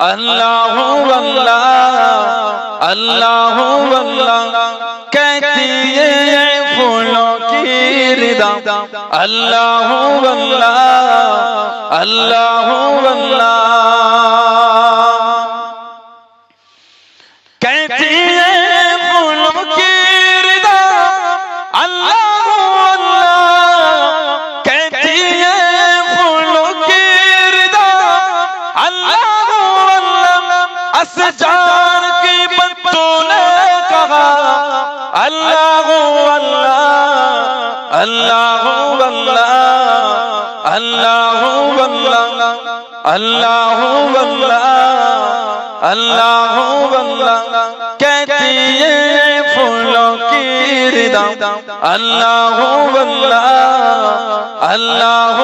اللہ اللہ اللہ اللہ کہتی ہے پھولوں کی ردا اللہ اللہ اللہ دس جان کے بچوں نے کہا، اللہ ہو اللہ اللہ اللہ اللہ اللہ اللہ اللہ اللہ اللہ۔ کہتی ہے پھولوں کی ردا اللہ اللہ اللہ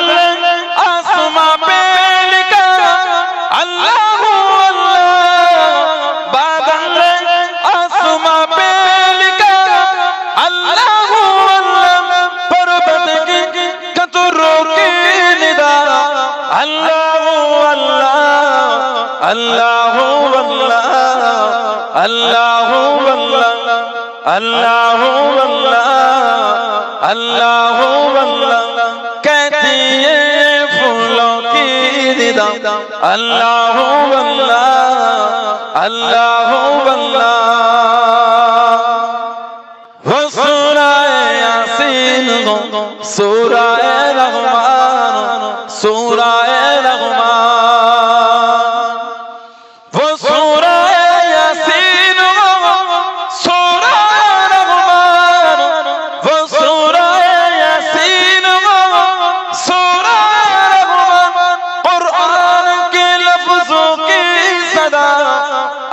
আল্লাহ আল্লাহ আল্লাহ আল্লাহ আল্লাহ আল্লাহ আল্লাহ কেদিয়ে ফুলো কি দিদা আল্লাহ আল্লাহ আল্লাহ আল্লাহ। সুরায় আসিন সুরা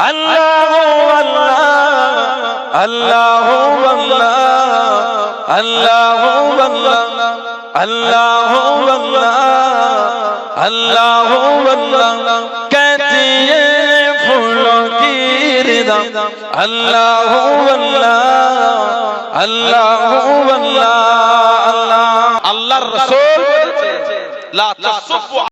আল্লাহ আল্লাহ আল্লাহ আল্লাহ আল্লাহ আল্লাহ আল্লাহ कहती है फूलों की रिदा अल्लाह अल्लाह अल्लाह अल्लाह अल्लाह अल्लाह रसूल ला तसुफ